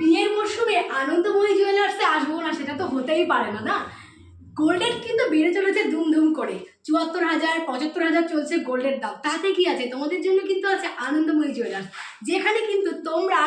বিয়ের মরশুমে আনন্দময়ী জুয়েলার্সে আসব না, সেটা তো হতেই পারে না না? গোল্ডের কিন্তু বেড়ে চলেছে ধুমধুম করে। চুয়াত্তর হাজার, পঁচাত্তর হাজার চলছে গোল্ডের দাম। তাতে কি আছে? তোমাদের জন্য কিন্তু আছে আনন্দময়ী জুয়েলার্স, যেখানে কিন্তু তোমরা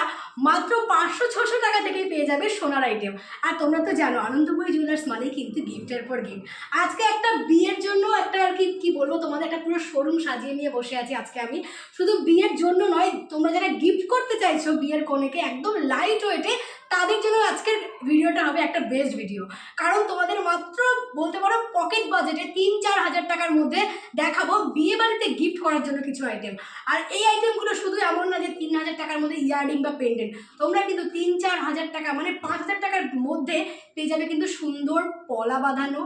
মাত্র পাঁচশো ছশো টাকা থেকেই পেয়ে যাবে সোনার আইটেম আর তোমরা তো জানো, আনন্দময়ী জুয়েলার্স মানেই কিন্তু গিফটের পর গিফট। আজকে একটা বিয়ের জন্য একটা আর কি কি বলব, তোমাদের একটা পুরো শোরুম সাজিয়ে নিয়ে বসে আছি আজকে আমি। শুধু বিয়ের জন্য নয়, তোমরা যারা গিফট করতে চাইছো বিয়ের কনেকে, একদম লাইট ওয়েটে তাদের জন্য আজকের ভিডিওটা হবে একটা বেস্ট ভিডিও কারণ তোমাদের মাত্র বলতে পারো পকেট বাজেটে তিন চার হাজার টাকার মধ্যে দেখাবো বিয়ে বাড়িতে গিফট করার জন্য কিছু আইটেম আর এই আইটেমগুলো শুধু এমন না যে তিন হাজার টাকার মধ্যে ইয়াররিং বা পেন্ডেন্ট তোমরা কিন্তু তিন চার হাজার টাকা মানে পাঁচ হাজার টাকার মধ্যে পেয়ে যাবে কিন্তু সুন্দর পলা বাঁধানো,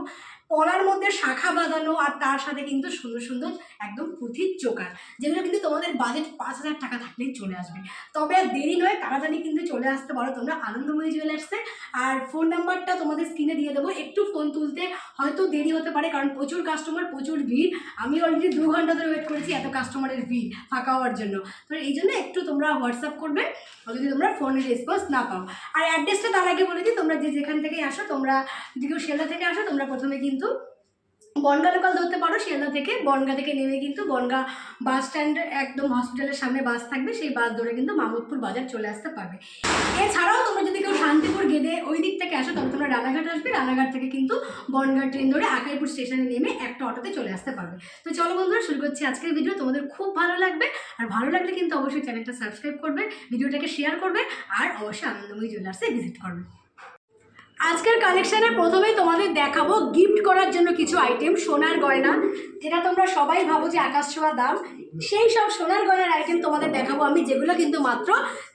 পলার মধ্যে শাখা বাঁধানো, আর তার সাথে কিন্তু সুন্দর সুন্দর একদম পুঁথির চোকার যেগুলো কিন্তু তোমাদের বাজেট পাঁচ হাজার টাকা থাকলেই চলে আসবে। তবে আর দেরি নয়, তাড়াতাড়ি কিন্তু চলে আসতে পারো, তোমরা আনন্দময়ী জুয়েলার্সে আর ফোন নাম্বারটা তোমাদের স্ক্রিনে দিয়ে দেবো, একটু ফোন তুলতে হয়তো দেরি হতে পারে, কারণ প্রচুর কাস্টমার প্রচুর ভিড়। আমি অলরেডি দু ঘণ্টা ধরে ওয়েট করেছি, এত কাস্টমারের ভিড় ফাঁকা হওয়ার জন্য। তো এই জন্য একটু তোমরা হোয়াটসঅ্যাপ করবে, যদি তোমরা ফোনের রেসপন্স না পাও। আর অ্যাড্রেসটা তার আগে বলে দিই, তোমরা যে যেখান থেকে আসো, তোমরা যদি কেউ শিয়ালদা থেকে আসো, তোমরা প্রথমে কিন্তু বনগা লোকাল ধরতে পারো, শিয়ালদা থেকে। বনগা থেকে নেমে কিন্তু বনগা বাস স্ট্যান্ড একদম হসপিটালের সামনে বাস থাকবে। সেই বাস ধরে কিন্তু মামুদপুর বাজার চলে আসতে পারবে। এছাড়াও তোমরা যদি কেউ শান্তিপুর গেদে ওই দিক থেকে আসো তখন তোমরা রানাঘাট আসবে। রানাঘাট থেকে কিন্তু বনগা ট্রেন ধরে আকাইপুর স্টেশনে নেমে একটা অটোতে চলে আসতে পারবে। তো চলো বন্ধুরা, শুরু করছি আজকের ভিডিও। তোমাদের খুব ভালো লাগবে। আর ভালো লাগলে কিন্তু অবশ্যই চ্যানেলটা সাবস্ক্রাইব করবে, ভিডিওটাকে শেয়ার করবে, আর অবশ্যই আনন্দময়ী জুয়েলার্সে ভিজিট করবে। আজকের কালেকশানে প্রথমেই তোমাদের দেখাবো গিফট করার জন্য কিছু আইটেম সোনার গয়না। যেটা তোমরা সবাই ভাবো যে আকাশ ছোঁয়া দাম। সেই সব সোনার গয়নার আইটেম তোমাদের দেখাবো আমি, যেগুলো কিন্তু মাত্র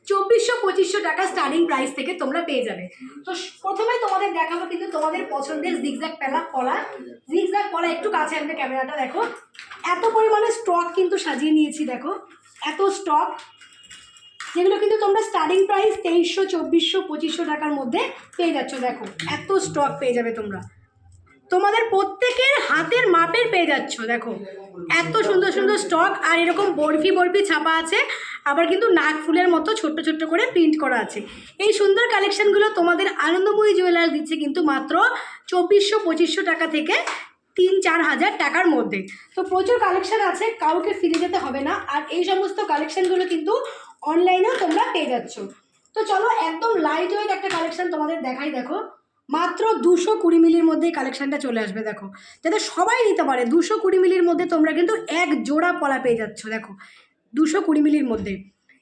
চব্বিশশো পঁচিশশো টাকা স্টার্টিং প্রাইস থেকে তোমরা পেয়ে যাবে। তো প্রথমেই তোমাদের দেখাবো কিন্তু তোমাদের পছন্দের জিগজ্যাগ পেলা পলা জিগজ্যাগ পলা একটু কাছে আনবে ক্যামেরাটা, দেখো। এত পরিমাণে স্টক কিন্তু সাজিয়ে নিয়েছি, দেখো। এত স্টক যেগুলো কিন্তু তোমরা স্টার্টিং প্রাইস তেইশশো, চব্বিশশো, পঁচিশশো টাকার মধ্যে পেয়ে যাচ্ছ। দেখো, এত স্টক পেয়ে যাবে তোমরা। তোমাদের প্রত্যেকের হাতের মাপের পেয়ে যাচ্ছ, দেখো। এত সুন্দর সুন্দর স্টক আর এরকম বরফি বরফি ছাপা আছে, আবার কিন্তু নাক ফুলের মতো ছোট্ট ছোট্ট করে প্রিন্ট করা আছে। এই সুন্দর কালেকশানগুলো তোমাদের আনন্দময়ী জুয়েলার্স দিচ্ছে কিন্তু মাত্র চব্বিশশো, পঁচিশশো টাকা থেকে তিন, চার হাজার টাকার মধ্যে। তো প্রচুর কালেকশন আছে, কাউকে ফিরে যেতে হবে না। আর এই সমস্ত কালেকশনগুলো কিন্তু অনলাইনেও তোমরা পেয়ে যাচ্ছ। তো চলো, একদম লাইট ওয়েট একটা কালেকশান তোমাদের দেখাই, দেখো। মাত্র দুশো কুড়ি মিলির মধ্যেই কালেকশানটা চলে আসবে, দেখো। যাতে সবাই নিতে পারে, দুশো কুড়ি মিলির মধ্যে তোমরা কিন্তু এক জোড়া পলা পেয়ে যাচ্ছ, দেখো। দুশো কুড়ি মিলির মধ্যে।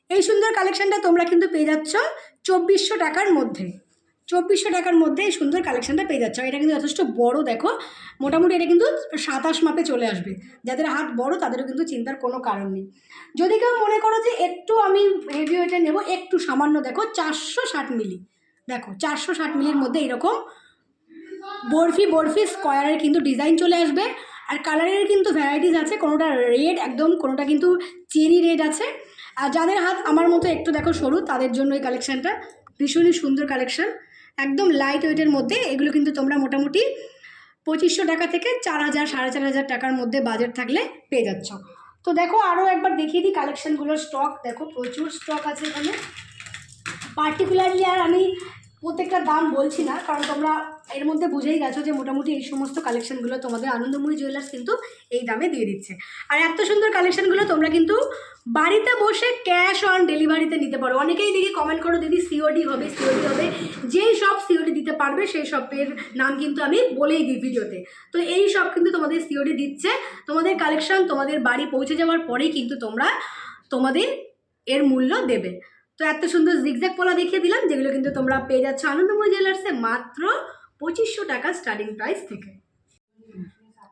এই সুন্দর কালেকশানটা তোমরা কিন্তু পেয়ে যাচ্ছ চব্বিশশো টাকার মধ্যে। চব্বিশশো টাকার মধ্যে এই সুন্দর কালেকশনটা পেয়ে যাচ্ছ। এটা কিন্তু যথেষ্ট বড়, দেখো। মোটামুটি এটা কিন্তু সাতাশ মাপে চলে আসবে। যাদের হাত বড়, তাদেরও কিন্তু চিন্তার কোনো কারণ নেই। যদি কেউ মনে করো যে একটু আমি হেভি ওয়েটে নেব, একটু সামান্য, দেখো, চারশো ষাট মিলি। দেখো, চারশো ষাট মিলির মধ্যে এরকম বরফি বরফি স্কোয়ারের কিন্তু ডিজাইন চলে আসবে। আর কালারের কিন্তু ভ্যারাইটিস আছে, কোনোটা রেড একদম, কোনোটা কিন্তু চেরি রেড আছে। আর যাদের হাত আমার মতো একটু, দেখো, সরু, তাদের জন্য এই কালেকশানটা ভীষণই সুন্দর কালেকশান একদম লাইট ওয়েটের মধ্যে এগুলো কিন্তু তোমরা মোটামুটি পঁচিশশো টাকা থেকে চার হাজার, সাড়ে চার হাজার টাকার মধ্যে বাজেট থাকলে পেয়ে যাচ্ছ। তো দেখো আরও একবার দেখিয়ে দিই কালেকশানগুলোর স্টক দেখো, প্রচুর স্টক আছে এখানে। পার্টিকুলারলি আর আমি প্রত্যেকটা দাম বলছি না, কারণ তোমরা এর মধ্যে বুঝেই গেছো যে মোটামুটি এই সমস্ত কালেকশনগুলো তোমাদের আনন্দময়ী জুয়েলার্স কিন্তু এই দামে দিয়ে দিচ্ছে। আর এত সুন্দর কালেকশনগুলো তোমরা কিন্তু বাড়িতে বসে ক্যাশ অন ডেলিভারিতে নিতে পারো। অনেকেই দেখি কমেন্ট করো, দিদি সিওডি হবে সিওডি হবে। যেই সব সিওডি দিতে পারবে, সেই শপের নাম কিন্তু আমি বলেই দিই ভিডিওতে। তো এই সব কিন্তু তোমাদের সিওডি দিচ্ছে। তোমাদের কালেকশন তোমাদের বাড়ি পৌঁছে যাওয়ার পরেই কিন্তু তোমরা তোমাদের এর মূল্য দেবে। তো এত সুন্দর জিগজ্যাগ পলা দেখিয়ে দিলাম, যেগুলো কিন্তু তোমরা পেয়ে যাচ্ছ আনন্দময় জুয়েলার্সে মাত্র পঁচিশশো টাকা স্টার্টিং প্রাইস থেকে।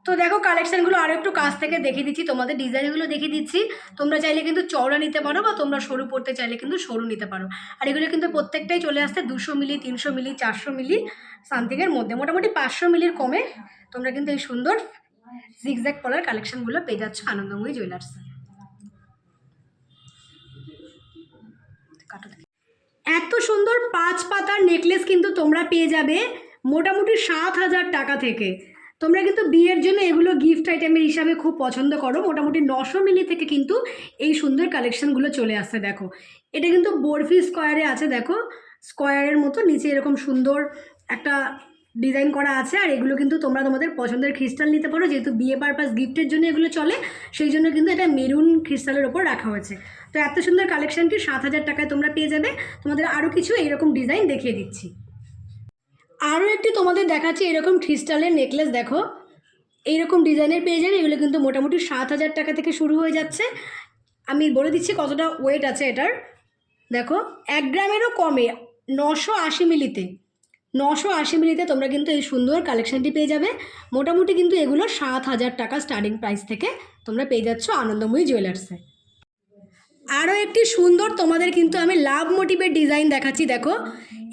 তো দেখো কালেকশানগুলো আরও একটু কাছ থেকে দেখিয়ে দিচ্ছি, তোমাদের ডিজাইনগুলো দেখিয়ে দিচ্ছি। তোমরা চাইলে কিন্তু চওড়া নিতে পারো বা তোমরা সরু পড়তে চাইলে কিন্তু সরু নিতে পারো। আর এগুলো কিন্তু প্রত্যেকটাই চলে আসছে দুশো মিলি, তিনশো মিলি, চারশো মিলি সামথিংয়ের মধ্যে। মোটামুটি পাঁচশো মিলির কমে তোমরা কিন্তু এই সুন্দর জিগজ্যাগ পলার কালেকশনগুলো পেয়ে যাচ্ছ আনন্দময়ী জুয়েলার্সে এত সুন্দর পাঁচ পাতার নেকলেস কিন্তু তোমরা পেয়ে যাবে। মোটামুটি সাত হাজার টাকা থেকে। তোমরা কিন্তু বিয়ের জন্য এগুলো গিফট আইটেমের হিসাবে খুব পছন্দ করো। মোটামুটি নশো মিলি থেকে কিন্তু এই সুন্দর কালেকশনগুলো চলে আসছে দেখো। এটা কিন্তু বরফি স্কোয়ারে আছে, দেখো। স্কোয়ারের মতো নিচে এরকম সুন্দর একটা ডিজাইন করা আছে আর এগুলো কিন্তু তোমরা তোমাদের পছন্দের ক্রিস্টাল নিতে পারো। যেহেতু বিয়ে পারপাস গিফটের জন্য এগুলো চলে, সেই জন্য কিন্তু এটা মেরুন ক্রিস্টালের ওপর রাখা হয়েছে। তো এত সুন্দর কালেকশনটি সাত হাজার টাকায় তোমরা পেয়ে যাবে। তোমাদের আরও কিছু এইরকম ডিজাইন দেখিয়ে দিচ্ছি। আরও একটি তোমাদের দেখাচ্ছি, এরকম ক্রিস্টালের নেকলেস দেখো। এইরকম ডিজাইনের পেয়ে যাবে, এগুলো কিন্তু মোটামুটি সাত হাজার টাকা থেকে শুরু হয়ে যাচ্ছে। আমি বলে দিচ্ছি কতটা ওয়েট আছে এটার। দেখো, এক গ্রামেরও কমে নশো আশি মিলিতে, নশো আশি মিলিতে তোমরা কিন্তু এই সুন্দর কালেকশানটি পেয়ে যাবে। মোটামুটি কিন্তু এগুলো সাত হাজার টাকা স্টার্টিং প্রাইস থেকে তোমরা পেয়ে যাচ্ছ আনন্দময়ী জুয়েলার্সে আরও একটি সুন্দর তোমাদের কিন্তু আমি লাভ মোটিভের ডিজাইন দেখাচ্ছি, দেখো।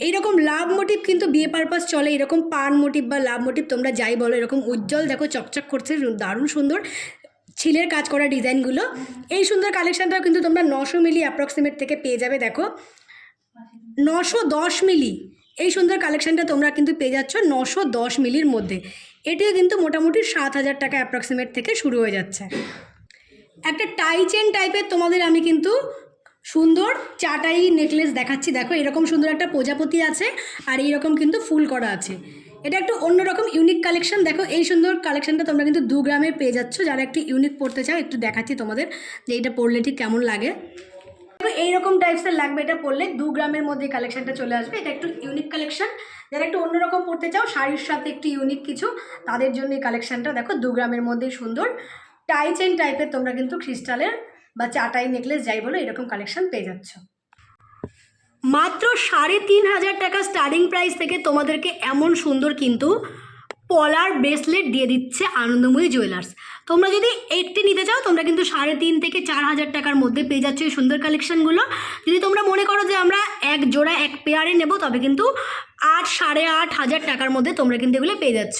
এইরকম লাভ মোটিভ কিন্তু বিয়ে পারপাস চলে, এরকম পান মোটিভ বা লাভ মোটিভ তোমরা যাই বলো, এরকম উজ্জ্বল, দেখো, চকচক করছে দারুণ সুন্দর ছিলের কাজ করা ডিজাইনগুলো। এই সুন্দর কালেকশানটাও কিন্তু তোমরা নশো মিলি অ্যাপ্রক্সিমেট থেকে পেয়ে যাবে, দেখো। নশো দশ মিলি, এই সুন্দর কালেকশানটা তোমরা কিন্তু পেয়ে যাচ্ছ নশো দশ মিলির মধ্যে। এটিও কিন্তু মোটামুটি সাত হাজার টাকা অ্যাপ্রক্সিমেট থেকে শুরু হয়ে যাচ্ছে। একটা টাই চেন টাইপের তোমাদের আমি কিন্তু সুন্দর চাটাই নেকলেস দেখাচ্ছি। দেখো, এরকম সুন্দর একটা প্রজাপতি আছে আর এইরকম কিন্তু ফুল করা আছে। এটা একটু অন্যরকম ইউনিক কালেকশন দেখো, এই সুন্দর কালেকশনটা তোমরা কিন্তু দু গ্রামে পেয়ে যাচ্ছ। যারা একটু ইউনিক পড়তে চাও, একটু দেখাচ্ছি তোমাদের যে এটা পড়লে ঠিক কেমন লাগে। এইরকম টাইপসের লাগবে এটা পরলে। দু গ্রামের মধ্যে কালেকশনটা চলে আসবে। এটা একটু ইউনিক কালেকশন যারা একটু অন্যরকম পড়তে চাও, শাড়ির সাথে একটু ইউনিক কিছু, তাদের জন্য এই কালেকশানটা দেখো, দু গ্রামের মধ্যেই সুন্দর। টাই চেন টাইপের তোমরা কিন্তু ক্রিস্টালের বা চাটাই নেকলেস যাই বলো এরকম কালেকশন পেয়ে যাচ্ছ। মাত্র সাড়ে তিন হাজার টাকা স্টার্টিং প্রাইস থেকে তোমাদেরকে এমন সুন্দর কিন্তু পলার ব্রেসলেট দিয়ে দিচ্ছে আনন্দময়ী জুয়েলার্স তোমরা যদি এইটটি নিতে চাও, তোমরা কিন্তু সাড়ে তিন থেকে চার হাজার টাকার মধ্যে পেয়ে যাচ্ছ এই সুন্দর কালেকশনগুলো যদি তোমরা মনে করো যে আমরা এক জোড়া, এক পেয়ারে নেব, তবে কিন্তু আট, সাড়ে আট হাজার টাকার মধ্যে তোমরা কিন্তু এগুলো পেয়ে যাচ্ছ।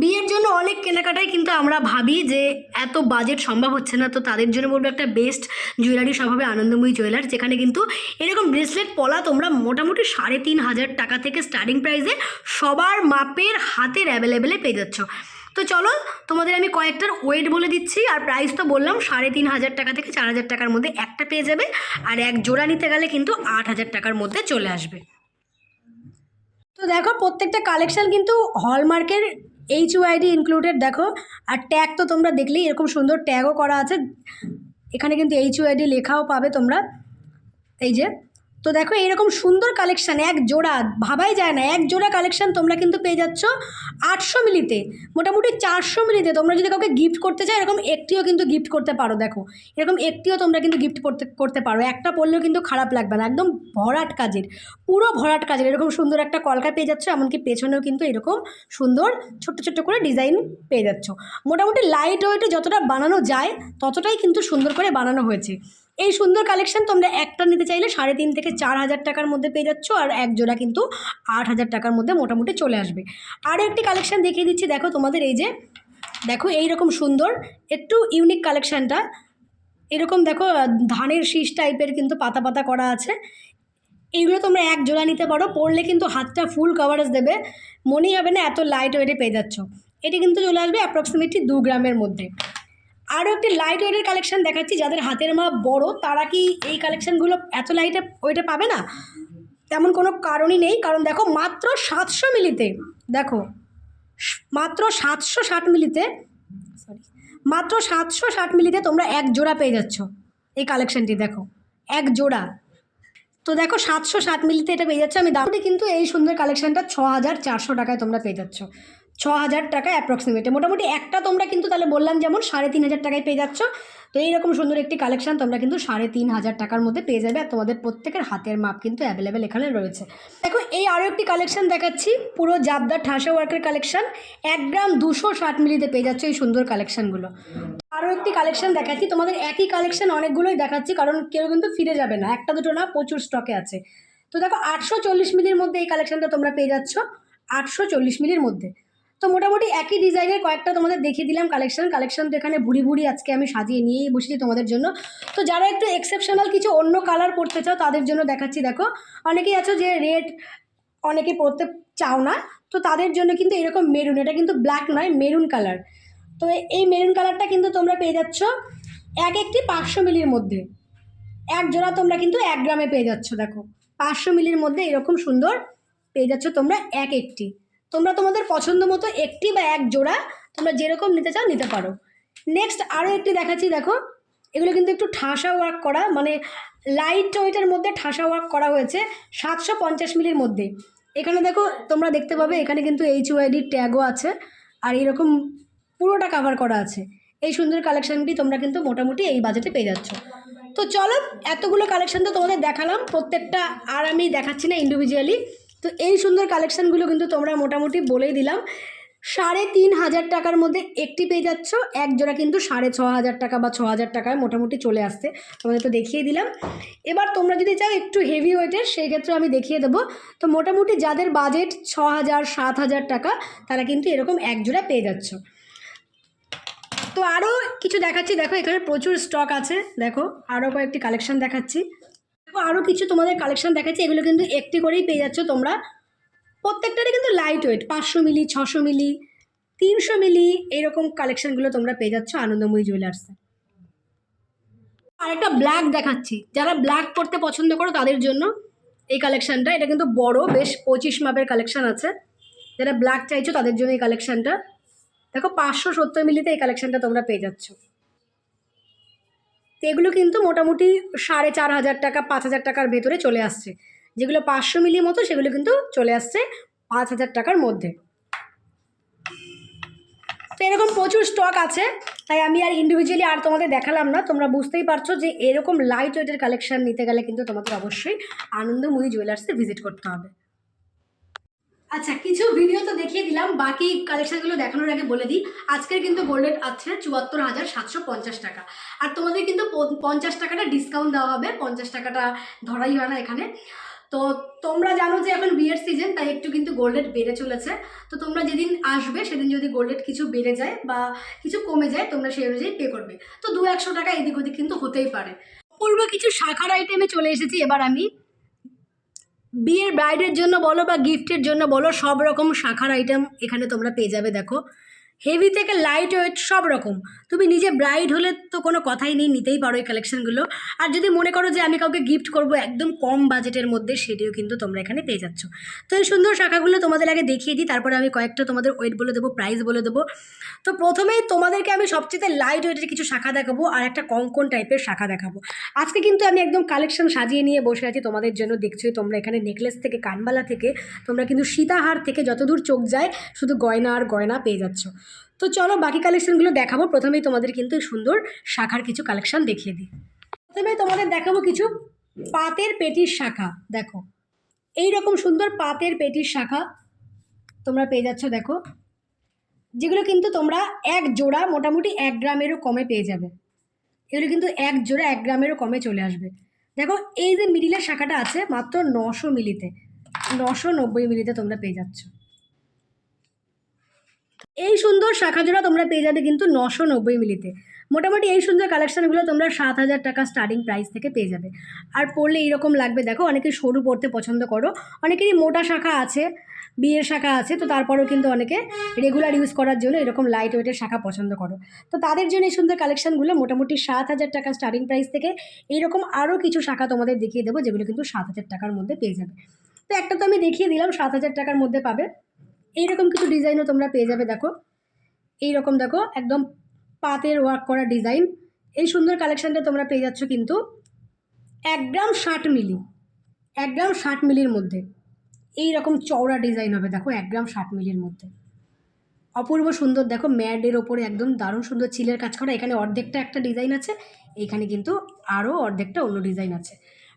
বিয়ের জন্য অনেক কেনাকাটাই কিন্তু আমরা ভাবি যে এত বাজেট সম্ভব হচ্ছে না, তো তাদের জন্য বলব একটা বেস্ট জুয়েলারি স্বভাবে আনন্দময়ী জুয়েলার্স যেখানে কিন্তু এরকম ব্রেসলেট পলা তোমরা মোটামুটি সাড়ে তিন হাজার টাকা থেকে স্টার্টিং প্রাইসে সবার মাপের হাতের অ্যাভেলেবেলে পেয়ে যাচ্ছ। তো চলো, তোমাদের আমি কয়েকটার ওয়েট বলে দিচ্ছি, আর প্রাইস তো বললাম সাড়ে তিন হাজার টাকা থেকে চার হাজার টাকার মধ্যে একটা পেয়ে যাবে, আর এক জোড়া নিতে গেলে কিন্তু আট হাজার টাকার মধ্যে চলে আসবে। তো দেখো, প্রত্যেকটা কালেকশান কিন্তু হলমার্কের এইচ ওয়াইডি ইনক্লুডেড দেখো, আর ট্যাগ তো তোমরা দেখলেই এরকম সুন্দর ট্যাগও করা আছে। এখানে কিন্তু এইচ ওয়াইডি লেখাও পাবে তোমরা। এই যে তো দেখো, এইরকম সুন্দর কালেকশান এক জোড়া, ভাবাই যায় না, এক জোড়া কালেকশান তোমরা কিন্তু পেয়ে যাচ্ছ আটশো মিলিতে, মোটামুটি চারশো মিলিতে। তোমরা যদি কাউকে গিফট করতে চাও, এরকম একটিও কিন্তু গিফট করতে পারো, দেখো। এরকম একটিও তোমরা কিন্তু গিফট করতে করতে পারো। একটা পড়লেও কিন্তু খারাপ লাগবে না, একদম ভরাট কাজের, পুরো ভরাট কাজের। এরকম সুন্দর একটা কলকা পেয়ে যাচ্ছ, এমনকি পেছনেও কিন্তু এরকম সুন্দর ছোট্ট ছোট্ট করে ডিজাইন পেয়ে যাচ্ছ। মোটামুটি লাইট ওয়েটে যতটা বানানো যায়, ততটাই কিন্তু সুন্দর করে বানানো হয়েছে। এই সুন্দর কালেকশন তোমরা একটা নিতে চাইলে সাড়ে তিন থেকে চার হাজার টাকার মধ্যে পেয়ে যাচ্ছ আর এক জোড়া কিন্তু আট হাজার টাকার মধ্যে মোটামুটি চলে আসবে। আরও একটি কালেকশন দেখিয়ে দিচ্ছি। দেখো তোমাদের এই যে, দেখো এই রকম সুন্দর, একটু ইউনিক কালেকশানটা এরকম দেখো ধানের শীষ টাইপের কিন্তু পাতা পাতা করা আছে। এইগুলো তোমরা এক জোড়া নিতে পারো। পড়লে কিন্তু হাতটা ফুল কভারেজ দেবে। মনেই হবে না এত লাইট ওয়েটে পেয়ে যাচ্ছ। এটি কিন্তু চলে আসবে অ্যাপ্রক্সিমেটলি দু গ্রামের মধ্যে। আরও একটি লাইট ওয়েটের কালেকশন দেখাচ্ছি, যাদের হাতের মাপ বড়, তারা কি এই কালেকশানগুলো এত লাইটে ওয়েটে পাবে না? তেমন কোনো কারণই নেই, কারণ দেখো মাত্র সাতশো মিলিতে, দেখো, মাত্র সাতশো ষাট মিলিতে সরি মাত্র সাতশো ষাট মিলিতে তোমরা এক জোড়া পেয়ে যাচ্ছ এই কালেকশনটি দেখো, এক জোড়া। তো দেখো সাতশো ষাট মিলিতে এটা পেয়ে যাচ্ছে, আমি দামটি কিন্তু এই সুন্দর কালেকশনটা ছ হাজার চারশো টাকায় তোমরা পেয়ে যাচ্ছ। ছ হাজার টাকা অ্যাপ্রক্সিমেটে মোটামুটি একটা তোমরা কিন্তু তাহলে বললাম যেমন সাড়ে তিন হাজার টাকায় পেয়ে যাচ্ছ। তো এইরকম সুন্দর একটি কালেকশন তোমরা কিন্তু সাড়ে তিন হাজার টাকার মধ্যে পেয়ে যাবে আর তোমাদের প্রত্যেকের হাতের মাপ কিন্তু অ্যাভেলেবেল এখানে রয়েছে। দেখো, এই আরও একটি কালেকশন দেখাচ্ছি, পুরো জাবদার ঠাসা ওয়ার্কের কালেকশন এক গ্রাম দুশো ষাট মিলিতে পেয়ে যাচ্ছে এই সুন্দর কালেকশনগুলো আরও একটি কালেকশন দেখাচ্ছি, তোমাদের একই কালেকশন অনেকগুলোই দেখাচ্ছি, কারণ কেউ কিন্তু ফিরে যাবে না। একটা দুটো না, প্রচুর স্টকে আছে। তো দেখো, আটশো চল্লিশ মিলির মধ্যে এই কালেকশনটা তোমরা পেয়ে যাচ্ছ। আটশো চল্লিশ মিলির মধ্যে। তো মোটামুটি একই ডিজাইনের কয়েকটা তোমাদের দেখিয়ে দিলাম কালেকশন কালেকশন তো এখানে ভুড়ি ভুড়ি আজকে আমি সাজিয়ে নিয়েই বসেছি তোমাদের জন্য। তো যারা একটু এক্সেপশনাল কিছু অন্য কালার পড়তে চাও, তাদের জন্য দেখাচ্ছি দেখো। অনেকেই আছো যে রেড অনেকে পড়তে চাও না, তো তাদের জন্য কিন্তু এরকম মেরুন এটা কিন্তু ব্ল্যাক নয় মেরুন কালার তো এই মেরুন কালারটা কিন্তু তোমরা পেয়ে যাচ্ছ এক একটি পাঁচশো মিলির মধ্যে। এক জোড়া তোমরা কিন্তু এক গ্রামে পেয়ে যাচ্ছ, দেখো। পাঁচশো মিলির মধ্যে এরকম সুন্দর পেয়ে যাচ্ছ তোমরা এক একটি। তোমরা তোমাদের পছন্দ মতো একটি বা এক জোড়া তোমরা যেরকম নিতে চাও নিতে পারো। নেক্সট আরও একটি দেখাচ্ছি, দেখো। এগুলো কিন্তু একটু ঠাসা ওয়ার্ক করা মানে লাইট ওয়েটের মধ্যে ঠাসা ওয়ার্ক করা হয়েছে সাতশো পঞ্চাশ মিলির মধ্যে। এখানে দেখো, তোমরা দেখতে পাবে এখানে কিন্তু এইচ ওয়াইডির ট্যাগও আছে, আর এরকম পুরোটা কাভার করা আছে। এই সুন্দর কালেকশানটি তোমরা কিন্তু মোটামুটি এই বাজেটে পেয়ে যাচ্ছ। তো চলো, এতগুলো কালেকশান তো তোমাদের দেখালাম, প্রত্যেকটা আর আমি দেখাচ্ছি না ইন্ডিভিজুয়ালি তো এই সুন্দর কালেকশানগুলো কিন্তু তোমরা মোটামুটি বলেই দিলাম। সাড়ে তিন হাজার টাকার মধ্যে একটি পেয়ে যাচ্ছ, এক জোড়া কিন্তু সাড়ে ছ হাজার টাকা বা ছ হাজার টাকায় মোটামুটি চলে আসছে। তোমাদের তো দেখিয়ে দিলাম। এবার তোমরা যদি চাও একটু হেভি ওয়েটের সেই ক্ষেত্রে আমি দেখিয়ে দেবো। তো মোটামুটি যাদের বাজেট ছ হাজার, সাত হাজার টাকা, তারা কিন্তু এরকম এক জোড়া পেয়ে যাচ্ছ। তো আরও কিছু দেখাচ্ছি। দেখো এখানে প্রচুর স্টক আছে। দেখো আরও কয়েকটি কালেকশন দেখাচ্ছি। দেখো আরও কিছু তোমাদের কালেকশন দেখাচ্ছি, এগুলো কিন্তু একটি করেই পেয়ে যাচ্ছ তোমরা। প্রত্যেকটারই কিন্তু লাইট ওয়েট পাঁচশো মিলি, ছশো মিলি, তিনশো মিলি, এরকম কালেকশনগুলো তোমরা পেয়ে যাচ্ছ আনন্দময়ী জুয়েলার্সে আর একটা ব্ল্যাক দেখাচ্ছি, যারা ব্ল্যাক পরতে পছন্দ করো তাদের জন্য এই কালেকশনটা এটা কিন্তু বড়, বেশ পঁচিশ মাপের কালেকশন আছে। যারা ব্ল্যাক চাইছো তাদের জন্য এই কালেকশনটা দেখো, পাঁচশো সত্তর মিলিতে এই কালেকশনটা তোমরা পেয়ে যাচ্ছ। তো এগুলো কিন্তু মোটামুটি সাড়ে চার হাজার টাকা, পাঁচ হাজার টাকার ভেতরে চলে আসছে। যেগুলো পাঁচশো মিলি মতো সেগুলো কিন্তু চলে আসছে পাঁচ হাজার টাকার মধ্যে। তো এরকম প্রচুর স্টক আছে, তাই আমি আর ইন্ডিভিজুয়ালি আর তোমাদের দেখালাম না। তোমরা বুঝতেই পারছ যে এরকম লাইট ওয়েটের কালেকশান নিতে গেলে কিন্তু তোমাদের অবশ্যই আনন্দময়ী জুয়েলার্সে ভিজিট করতে হবে। আচ্ছা কিছু ভিডিও তো দেখিয়ে দিলাম, বাকি কালেকশনগুলো দেখানোর আগে বলে দিই। আজকের কিন্তু গোল্ডের আছে চুয়াত্তর হাজার সাতশো পঞ্চাশ টাকা। আর তোমাদের কিন্তু পঞ্চাশ টাকাটা ডিসকাউন্ট দেওয়া হবে, পঞ্চাশ টাকাটা ধরাই হয় না এখানে। তো তোমরা জানো যে এখন বিয়ের সিজন তাই একটু কিন্তু গোল্ডের বেড়ে চলেছে। তো তোমরা যেদিন আসবে, সেদিন যদি গোল্ডের কিছু বেড়ে যায় বা কিছু কমে যায়, তোমরা সেই অনুযায়ী পে করবে। তো দু একশো টাকা এদিক ওদিক কিন্তু হতেই পারে। পূর্ব কিছু শাখার আইটেমে চলে এসেছি, এবার আমি। বিয়ের ব্রাইডের জন্য বলো বা গিফটের জন্য বলো, সব রকম শাখার আইটেম এখানে তোমরা পেয়ে যাবে, দেখো। হেভি থেকে লাইট ওয়েট সব রকম। তুমি নিজে ব্রাইড হলে তো কোনো কথাই নেই, নিতেই পারো এই কালেকশনগুলো আর যদি মনে করো যে আমি কাউকে গিফট করব একদম কম বাজেটের মধ্যে, সেটিও কিন্তু তোমরা এখানে পেয়ে যাচ্ছ। তো এই সুন্দর শাখাগুলো তোমাদের আগে দেখিয়ে দিই, তারপরে আমি কয়েকটা তোমাদের ওয়েট বলে দেবো প্রাইস বলে দেবো। তো প্রথমেই তোমাদেরকে আমি সবচেয়ে লাইট ওয়েটের কিছু শাখা দেখাবো, আর একটা কঙ্কন টাইপের শাখা দেখাবো। আজকে কিন্তু আমি একদম কালেকশন সাজিয়ে নিয়ে বসে আছি তোমাদের জন্য, দেখছোই তোমরা এখানে নেকলেস থেকে কানবালা থেকে, তোমরা কিন্তু সীতাহার থেকে যতদূর চোখ যায়, শুধু গয়না আর গয়না পেয়ে যাচ্ছ। তো চলো বাকি কালেকশনগুলো দেখাবো। প্রথমেই তোমাদের কিন্তু সুন্দর শাখার কিছু কালেকশন দেখিয়ে দিই। প্রথমে তোমাদের দেখাবো কিছু পাতের পেটির শাখা, দেখো। এই রকম সুন্দর পাতের পেটির শাখা তোমরা পেয়ে যাচ্ছ, দেখো। যেগুলো কিন্তু তোমরা এক জোড়া, মোটামুটি এক গ্রামেরও কমে পেয়ে যাবে। এগুলো কিন্তু এক জোড়া, এক গ্রামেরও কমে চলে আসবে। দেখো, এই যে মিডিলের শাখাটা আছে মাত্র নশো মিলিতে, নশো নব্বই মিলিতে তোমরা পেয়ে যাচ্ছ। এই সুন্দর শাখা জোড়া তোমরা পেয়ে যাবে কিন্তু নশো নব্বই মিলিতে। মোটামুটি এই সুন্দর কালেকশানগুলো তোমরা সাত হাজার টাকা স্টার্টিং প্রাইস থেকে পেয়ে যাবে। আর পড়লে এইরকম লাগবে, দেখো অনেকে সরু পড়তে পছন্দ করো, অনেকেরই মোটা শাখা আছে, বিয়ের শাখা আছে, তো তারপরেও কিন্তু অনেকে রেগুলার ইউজ করার জন্য এরকম লাইট ওয়েটের শাখা পছন্দ করো। তো তাদের জন্য এই সুন্দর কালেকশানগুলো মোটামুটি সাত হাজার টাকা স্টার্টিং প্রাইস থেকে এইরকম আরও কিছু শাখা তোমাদের দেখিয়ে দেবো, যেগুলো কিন্তু সাত হাজার টাকার মধ্যে পেয়ে যাবে। তো একটা তো আমি দেখিয়ে দিলাম, সাত হাজার টাকার মধ্যে পাবে। এইরকম কিছু ডিজাইনও তোমরা পেয়ে যাবে, দেখো। এইরকম, দেখো, একদম পাতের ওয়ার্ক করা ডিজাইন এই সুন্দর কালেকশানটা তোমরা পেয়ে যাচ্ছ কিন্তু এক গ্রাম ষাট মিলি, এক গ্রাম ষাট মিলির মধ্যে। এই রকম চওড়া ডিজাইন হবে, দেখো, এক গ্রাম ষাট মিলির মধ্যে। অপূর্ব সুন্দর, দেখো ম্যাডের ওপরে একদম দারুণ সুন্দর চিলের কাজ করা। এখানে অর্ধেকটা একটা ডিজাইন আছে, এইখানে কিন্তু আরও অর্ধেকটা অন্য ডিজাইন আছে।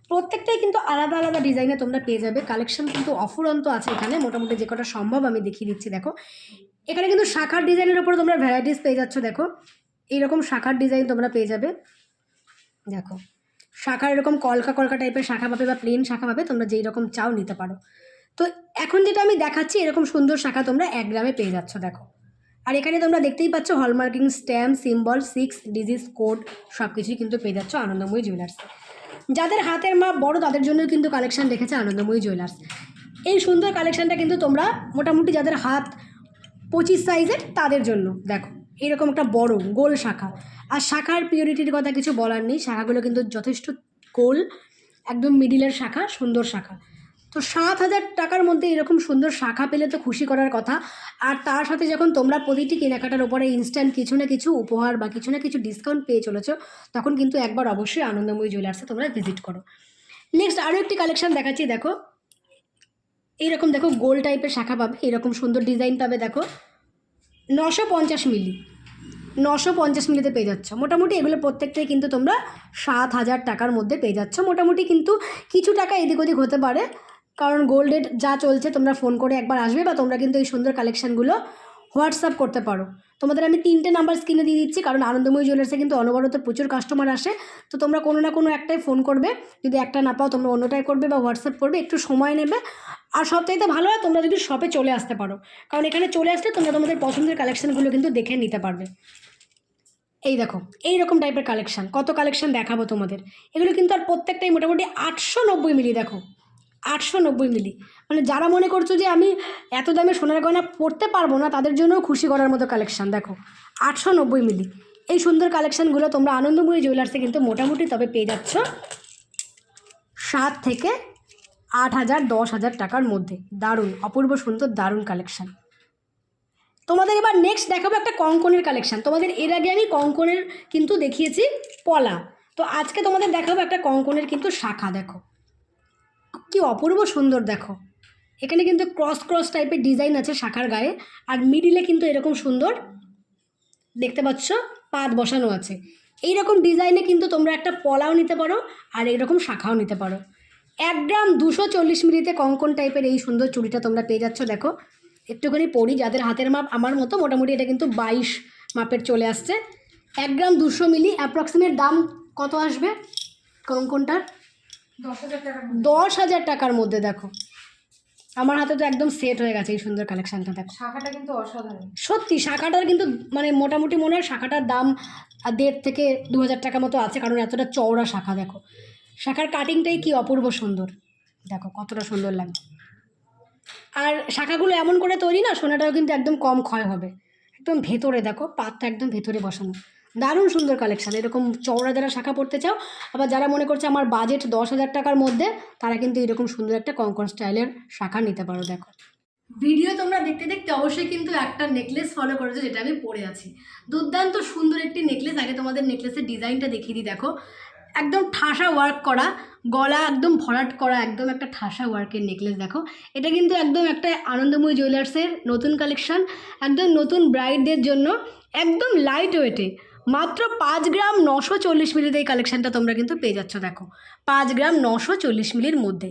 প্রত্যেকটাই কিন্তু আলাদা আলাদা ডিজাইনে তোমরা পেয়ে যাবে। কালেকশন কিন্তু অফুরন্ত আছে এখানে। মোটামুটি যে কটা সম্ভব আমি দেখিয়ে দিচ্ছি, দেখো। এখানে কিন্তু শাখার ডিজাইনের ওপরে তোমরা ভ্যারাইটিস পেয়ে যাচ্ছ, দেখো। এইরকম শাখার ডিজাইন তোমরা পেয়ে যাবে। দেখো। শাখার এরকম কলকা কলকা টাইপের শাখা পাবে বা প্লেন শাখা পাবে তোমরা যেই রকম চাও নিতে পারো। তো এখন যেটা আমি দেখাচ্ছি, এরকম সুন্দর শাখা তোমরা এক গ্রামে পেয়ে যাচ্ছ, দেখো। আর এখানে তোমরা দেখতেই পাচ্ছ hallmarking stamp symbol six digit code সব কিছুই কিন্তু পেয়ে যাচ্ছ আনন্দময়ী জুয়েলার্সে যাদের হাতের মাপ বড়, তাদের জন্য কিন্তু কালেকশন রেখেছে আনন্দময়ী জুয়েলার্স এই সুন্দর কালেকশানটা কিন্তু তোমরা মোটামুটি যাদের হাত পঁচিশ সাইজের তাদের জন্য। দেখো, এরকম একটা বড় গোল শাখা। আর শাখার পিওরিটির কথা কিছু বলার নেই। শাখাগুলো কিন্তু যথেষ্ট গোল, একদম মিডিলের শাখা, সুন্দর শাখা। তো সাত হাজার টাকার মধ্যে এরকম সুন্দর শাখা পেলে তো খুশি করার কথা। আর তার সাথে যখন তোমরা প্রতিটি কেনাকাটার উপরে ইনস্ট্যান্ট কিছু না কিছু উপহার বা কিছু না কিছু ডিসকাউন্ট পেয়ে চলেছো, তখন কিন্তু একবার অবশ্যই আনন্দময়ী জুয়েলার্সে তোমরা ভিজিট করো। নেক্সট আরও একটি কালেকশান দেখাচ্ছি, দেখো। এইরকম দেখো গোল টাইপের শাখা পাবে, এরকম সুন্দর ডিজাইন পাবে, দেখো। নশো পঞ্চাশ মিলি, নশো পঞ্চাশ মিলিতে পেয়ে যাচ্ছ। মোটামুটি এগুলো প্রত্যেকটাই কিন্তু তোমরা সাত হাজার টাকার মধ্যে পেয়ে যাচ্ছ। মোটামুটি কিন্তু কিছু টাকা এদিক ওদিক হতে পারে। কারণ গোল্ডের যা চলছে, তোমরা ফোন করে একবার আসবে বা তোমরা কিন্তু এই সুন্দর কালেকশানগুলো হোয়াটসঅ্যাপ করতে পারো। তোমাদের আমি তিনটে নাম্বার স্ক্রিনে দিয়ে দিচ্ছি, কারণ আনন্দময়ী জুয়েলার্সে কিন্তু অনবরত প্রচুর কাস্টমার আসে। তো তোমরা কোনো না কোনো একটাই ফোন করবে, যদি একটা না পাও তোমরা অন্যটাই করবে বা হোয়াটসঅ্যাপ করবে, একটু সময় নেবে। আর সবচাইতে ভালো হয় তোমরা যদি শপে চলে আসতে পারো, কারণ এখানে চলে আসলে তোমরা তোমাদের পছন্দের কালেকশানগুলো কিন্তু দেখে নিতে পারবে। এই দেখো এই রকম টাইপের কালেকশান কত কালেকশান দেখাবো তোমাদের? এগুলো কিন্তু আর প্রত্যেকটাই মোটামুটি আটশো নব্বই মিলি, দেখো। আটশো নব্বই মিলি। মানে যারা মনে করছ যে আমি এত দামে সোনার গয়না পরতে পারব না, তাদের জন্যও খুশি করার মতো কালেকশান দেখো। আটশো নব্বই মিলি। এই সুন্দর কালেকশানগুলো তোমরা আনন্দময়ী জুয়েলার্সে কিন্তু মোটামুটি তবে পেয়ে যাচ্ছ সাত থেকে আট হাজার, দশ হাজার টাকার মধ্যে। দারুণ, অপূর্ব সুন্দর, দারুণ কালেকশান তোমাদের এবার নেক্সট দেখাবো একটা কঙ্কনের কালেকশান তোমাদের এর আগে আমি কঙ্কনের কিন্তু দেখিয়েছি, পলা। তো আজকে তোমাদের দেখাবো একটা কঙ্কনের কিন্তু শাখা, দেখো। কি অপূর্ব সুন্দর দেখো। এখানে কিন্তু ক্রস ক্রস টাইপের ডিজাইন আছে শাখার গায়ে, আর মিডিলে কিন্তু এরকম সুন্দর দেখতে পাচ্ছ পাত বসানো আছে। এই রকম ডিজাইনে কিন্তু তোমরা একটা পলাও নিতে পারো, আর এরকম শাখাও নিতে পারো। এক গ্রাম দুশো চল্লিশ মিলিতে কঙ্কন টাইপের এই সুন্দর চুড়িটা তোমরা পেয়ে যাচ্ছ, দেখো। একটুখানি পরি, যাদের হাতের মাপ আমার মতো, মোটামুটি এটা কিন্তু বাইশ মাপের চলে আসছে। এক গ্রাম দুশো মিলি অ্যাপ্রক্সিমেট দাম কত আসবে কঙ্কনটার? দশ হাজার টাকার মধ্যে। দেখো। আমার হাতে তো একদম সেট হয়ে গেছে এই সুন্দর কালেকশানটা দেখো। শাখাটা কিন্তু অসাধারণ। সত্যি শাখাটার কিন্তু মানে মোটামুটি মনে হয় শাখাটার দাম দেড় থেকে দু হাজার টাকা মতো আছে কারণ এতটা চওড়া শাখা দেখো। শাখার কাটিংটাই কি অপূর্ব সুন্দর। দেখো কতটা সুন্দর লাগছে। আর শাখাগুলো এমন করে তৈরি না সোনাটাও কিন্তু একদম কম ক্ষয় হবে। একদম ভেতরে দেখো পাতটা একদম ভেতরে বসানো। দারুণ সুন্দর কালেকশান এরকম চওড়া যারা শাখা পড়তে চাও, আবার যারা মনে করছে আমার বাজেট দশ হাজার টাকার মধ্যে, তারা কিন্তু এরকম সুন্দর একটা কঙ্কন স্টাইলের শাখা নিতে পারো, দেখো। ভিডিও তোমরা দেখতে দেখতে অবশ্যই কিন্তু একটা নেকলেস ফলো করেছ, যেটা আমি পরে আছি। দুর্দান্ত সুন্দর একটি নেকলেস আগে তোমাদের নেকলেসের ডিজাইনটা দেখিয়ে দিই, দেখো। একদম ঠাসা ওয়ার্ক করা, গলা একদম ভরাট করা, একদম একটা ঠাসা ওয়ার্কের নেকলেস দেখো। এটা কিন্তু একদম একটা আনন্দময়ী জুয়েলার্সের নতুন কালেকশান একদম নতুন ব্রাইডদের জন্য, একদম লাইট ওয়েটে মাত্র পাঁচ গ্রাম নশো চল্লিশ মিলিতে এই কালেকশানটা তোমরা কিন্তু পেয়ে যাচ্ছ, দেখো। পাঁচ গ্রাম নশো চল্লিশ মিলির মধ্যে।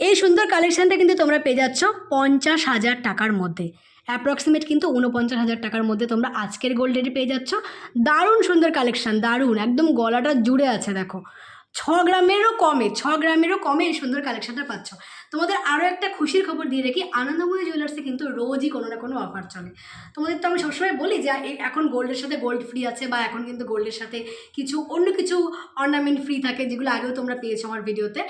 এই সুন্দর কালেকশানটা কিন্তু তোমরা পেয়ে যাচ্ছ পঞ্চাশ হাজার টাকার মধ্যে। অ্যাপ্রক্সিমেট কিন্তু উনপঞ্চাশ হাজার টাকার মধ্যে তোমরা আজকের গোল্ড পেয়ে যাচ্ছ। দারুণ সুন্দর কালেকশান দারুণ। একদম গলাটা জুড়ে আছে, দেখো। ছ গ্রামেরও কমে, ছ গ্রামেরও কমে এই সুন্দর কালেকশনটা পাচ্ছ। তোমাদের আরও একটা খুশির খবর দিয়ে রাখি, আনন্দময় জুয়েলার্সে কিন্তু রোজই কোনো না কোনো অফার চলে। তোমাদের তো আমি সবসময় বলি যে এখন গোল্ডের সাথে গোল্ড ফ্রি আছে বা এখন কিন্তু গোল্ডের সাথে কিছু অন্য কিছু অর্নামেন্ট ফ্রি থাকে যেগুলো আগেও তোমরা পেয়েছ আমার ভিডিওতে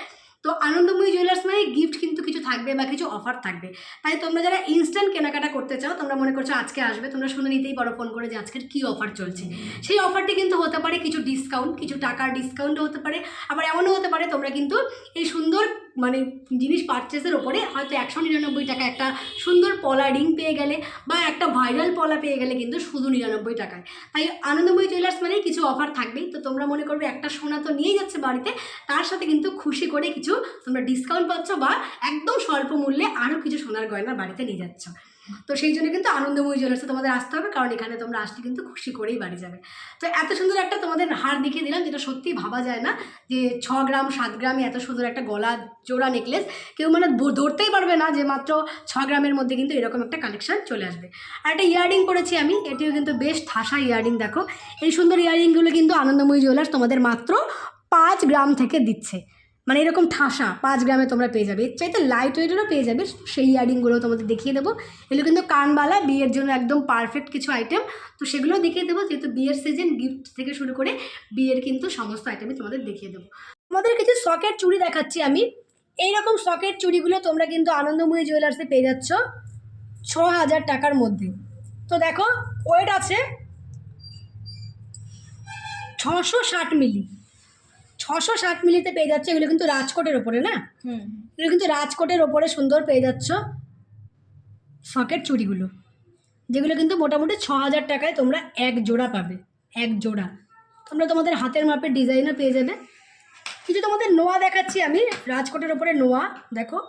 তো আনন্দময়ী জুয়েলার্স মানে গিফট কিন্তু কিছু থাকবে বা কিছু অফার থাকবে। তাই তোমরা যারা ইনস্ট্যান্ট কেনাকাটা করতে চাও, তোমরা মনে করছ আজকে আসবে, তোমরা শুনে নিতেই পারো ফোন করে যে আজকের কী অফার চলছে। সেই অফারটি কিন্তু হতে পারে কিছু ডিসকাউন্ট কিছু টাকার ডিসকাউন্টও হতে পারে, আবার এমনও হতে পারে তোমরা কিন্তু এই সুন্দর মানে জিনিস পারচেসের ওপরে হয়তো একশো নিরানব্বই টাকা একটা সুন্দর পলা রিং পেয়ে গেলে বা একটা ভাইরাল পলা পেয়ে গেলে কিন্তু শুধু নিরানব্বই টাকায়। তাই আনন্দময়ী জুয়েলার্স মানেই কিছু অফার থাকবেই। তো তোমরা মনে করবে একটা সোনা তো নিয়েই যাচ্ছে বাড়িতে, তার সাথে কিন্তু খুশি করে কিছু তোমরা ডিসকাউন্ট পাচ্ছ বা একদম স্বল্প মূল্যে আরও কিছু সোনার গয়না বাড়িতে নিয়ে যাচ্ছ। তো সেই জন্য কিন্তু আনন্দময়ী জুয়েলার্সে তোমাদের আসতে হবে, কারণ এখানে তোমরা আসলে কিন্তু খুশি করেই বাড়ি যাবে। তো এত সুন্দর একটা তোমাদের হার দেখিয়ে দিলাম, যেটা সত্যিই ভাবা যায় না যে ছ গ্রাম, সাত গ্রামে এত সুন্দর একটা গলা জোড়া নেকলেস কেউ মানে ধরতেই পারবে না যে মাত্র ছ গ্রামের মধ্যে কিন্তু এরকম একটা কালেকশন চলে আসবে। আর একটা ইয়াররিং করেছি আমি, এটিও কিন্তু বেশ ঠাসা ইয়াররিং দেখো। এই সুন্দর ইয়াররিংগুলো কিন্তু আনন্দময়ী জুয়েলার্স তোমাদের মাত্র পাঁচ গ্রাম থেকে দিচ্ছে। মানে এরকম ঠাসা, পাঁচ গ্রামে তোমরা পেয়ে যাবে। এর চাইতে লাইট ওয়েটেরও পেয়ে যাবে, সেই ইয়াররিংগুলো তোমাদের দেখিয়ে দেবো। এগুলো কিন্তু কানবালা, বিয়ের জন্য একদম পারফেক্ট কিছু আইটেম তো সেগুলো দেখিয়ে দেবো, যেহেতু বিয়ের সিজন গিফট থেকে শুরু করে বিয়ের কিন্তু সমস্ত আইটেমই তোমাদের দেখিয়ে দেবো। তোমাদের কিছু সকেট চুড়ি দেখাচ্ছি আমি। এইরকম সকেট চুড়িগুলো তোমরা কিন্তু আনন্দময়ী জুয়েলার্সে পেয়ে যাচ্ছ ছ হাজার টাকার মধ্যে। তো দেখো ওয়েট আছে ছশো ষাট মিলি। ছশো ষাট মিলিতে পেয়ে যাচ্ছে এগুলো কিন্তু রাজকোটের ওপরে না? হুম। এগুলো কিন্তু রাজকোটের ওপরে সুন্দর পেয়ে যাচ্ছ সকেট চুড়িগুলো যেগুলো কিন্তু মোটামুটি ছ হাজার টাকায় তোমরা এক জোড়া পাবে এক জোড়া। তোমরা তোমাদের হাতের মাপের ডিজাইনও পেয়ে যাবে। কিছু তোমাদের নোয়া দেখাচ্ছি আমি রাজকোটের ওপরে নোয়া দেখো।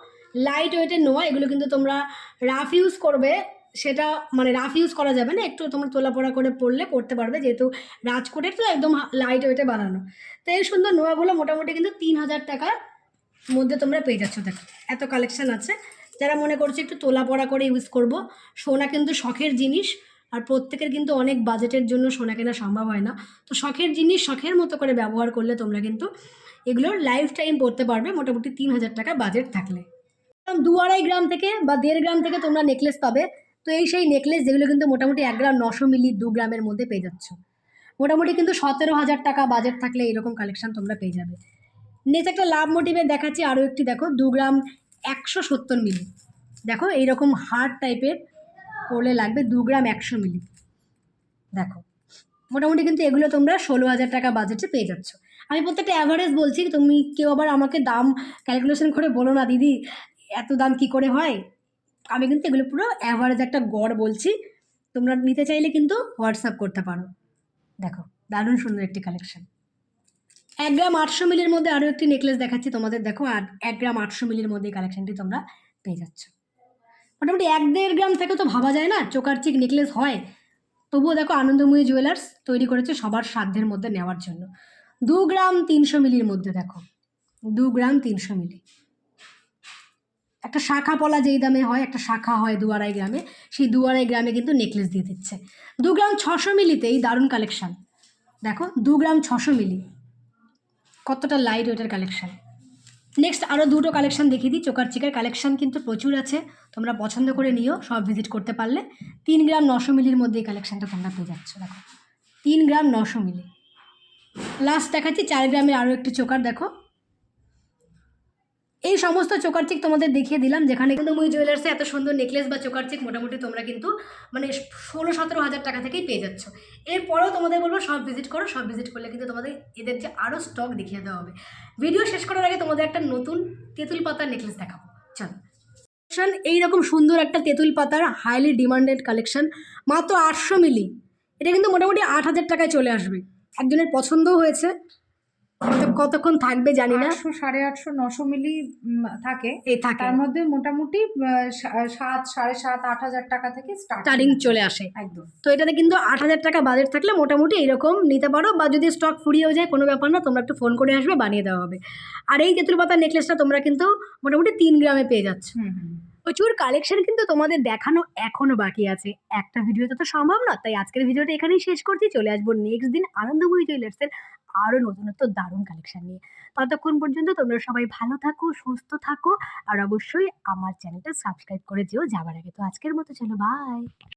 লাইট ওয়েটের নোয়া এগুলো কিন্তু তোমরা রাফ ইউজ করবে সেটা মানে রাফ ইউজ করা যাবে না। একটু তোমরা তোলাপড়া করে পড়লে পড়তে পারবে, যেহেতু রাজকোটের তো একদম লাইট ওয়েটে বানানো। তো এই সুন্দর নোয়াগুলো মোটামুটি কিন্তু তিন হাজার টাকার মধ্যে তোমরা পেয়ে যাচ্ছ। দেখো, এত কালেকশান আছে। যারা মনে করছে একটু তোলা পড়া করে ইউজ করব, সোনা কিন্তু শখের জিনিস। আর প্রত্যেকের কিন্তু অনেক বাজেটের জন্য সোনা কেনা সম্ভব হয় না। তো শখের জিনিস, শখের মতো করে ব্যবহার করলে তোমরা কিন্তু এগুলোর লাইফ টাইম পড়তে পারবে, মোটামুটি তিন হাজার টাকা বাজেট থাকলে। দু আড়াই গ্রাম থেকে বা দেড় গ্রাম থেকে তোমরা নেকলেস পাবে। তো এই সেই নেকলেস যেগুলো কিন্তু মোটামুটি এক গ্রাম নশো মিলি দু গ্রামের মধ্যে পেয়ে যাচ্ছ। মোটামুটি কিন্তু সতেরো হাজার টাকা বাজেট থাকলে এরকম কালেকশন তোমরা পেয়ে যাবে। নেক্সট একটা লাভ মোটিভে দেখাচ্ছি, আরও একটি দেখো, দু গ্রাম একশো সত্তর মিলি। দেখো এইরকম হার্ড টাইপের পড়লে লাগবে দু গ্রাম একশো মিলি। দেখো, মোটামুটি কিন্তু এগুলো তোমরা ষোলো হাজার টাকা বাজেটে পেয়ে যাচ্ছ। আমি প্রত্যেকটা অ্যাভারেজ বলছি, তুমি কেউ আবার আমাকে দাম ক্যালকুলেশন করে বলো না, দিদি, এত দাম কি করে হয়? আমি কিন্তু এগুলো পুরো অ্যাভারেজ একটা গড় বলছি। তোমরা নিতে চাইলে কিন্তু হোয়াটসঅ্যাপ করতে পারো। দেখো, দারুণ সুন্দর একটি কালেকশন এক গ্রাম আটশো মিলির মধ্যে আরও একটি নেকলেস দেখাচ্ছি তোমাদের। দেখো, আর এক গ্রাম আটশো মিলির মধ্যে এই কালেকশনটি তোমরা পেয়ে যাচ্ছ। মোটামুটি এক দেড় গ্রাম থেকে তো ভাবা যায় না, চোকার চিক নেকলেস হয়। তবুও দেখো, আনন্দময়ী জুয়েলার্স তৈরি করেছে সবার সাধ্যের মধ্যে নেওয়ার জন্য। দু গ্রাম তিনশো মিলির মধ্যে দেখো। দু গ্রাম তিনশো মিলি। একটা শাখা পলা যেই দামে হয়, একটা শাখা হয় দু আড়াই গ্রামে, সেই দু আড়াই গ্রামে কিন্তু নেকলেস দিয়ে দিচ্ছে। দু গ্রাম ছশো মিলিতে এই দারুণ কালেকশান দেখো, দু গ্রাম ছশো মিলি। কতটা লাইট ওয়েটের কালেকশান নেক্সট আরও দুটো কালেকশন দেখিয়ে দিই, চোকার চিকার কালেকশান কিন্তু প্রচুর আছে। তোমরা পছন্দ করে নিও, সব ভিজিট করতে পারলে। তিন গ্রাম নশো মিলির মধ্যে এই কালেকশনটা তোমরা পেয়ে যাচ্ছ, দেখো। তিন গ্রাম নশো মিলি। লাস্ট দেখাচ্ছি, চার গ্রামের আরও একটি চোকার, দেখো। এই সমস্ত চোকার চিক তোমাদের দেখিয়ে দিলাম, যেখানে কিন্তু মুই জুয়েলার্সে এত সুন্দর নেকলেস বা চোকার চিক মোটামুটি তোমরা কিন্তু মানে ষোলো সতেরো হাজার টাকা থেকেই পেয়ে যাচ্ছ। এরপরেও তোমাদের বলব সব ভিজিট করো, সব ভিজিট করলে কিন্তু তোমাদের এদের যে আরও স্টক দেখিয়ে দেওয়া হবে। ভিডিও শেষ করার আগে তোমাদের একটা নতুন তেঁতুল পাতার নেকলেস দেখাবো। চলো। কালেকশন এইরকম সুন্দর একটা তেঁতুল পাতার হাইলি ডিমান্ডেড কালেকশন মাত্র আটশো মিলি এটা কিন্তু মোটামুটি আট হাজার টাকায় চলে আসবে। একজনের পছন্দও হয়েছে। কতক্ষণ থাকবে জানি না। আটশো সাড়ে আটশো নশো মিলি থাকে। এই থাকে। তার মধ্যে মোটামুটি সাত সাড়ে সাত আট হাজার টাকা থেকে স্টার্ট চলে আসে। একদম। তো এটাতে কিন্তু আট হাজার টাকা বাজেট থাকলে মোটামুটি এরকম নিতে পারো বা যদি স্টক ফুরিয়েও যায় কোনো ব্যাপার না তোমরা একটু ফোন করে আসবে বানিয়ে দেওয়া হবে। আর এই তেঁতুল পাতার নেকলেসটা তোমরা কিন্তু মোটামুটি তিন গ্রামে পেয়ে যাচ্ছ। প্রচুর কালেকশন কিন্তু তোমাদের দেখানো এখনও বাকি আছে। একটা ভিডিওতে তো সম্ভব না তাই আজকের ভিডিওটা এখানেই শেষ করছি। চলে আসব নেক্সট দিন আনন্দময়ী জুয়েলার্সের আরও নতুনত্ব, দারুণ কালেকশন নিয়ে। ততক্ষণ পর্যন্ত তোমরা সবাই ভালো থাকো, সুস্থ থাকো, আর অবশ্যই আমার চ্যানেলটা সাবস্ক্রাইব করে দিও যাবার আগে। তো আজকের মতো চলো বাই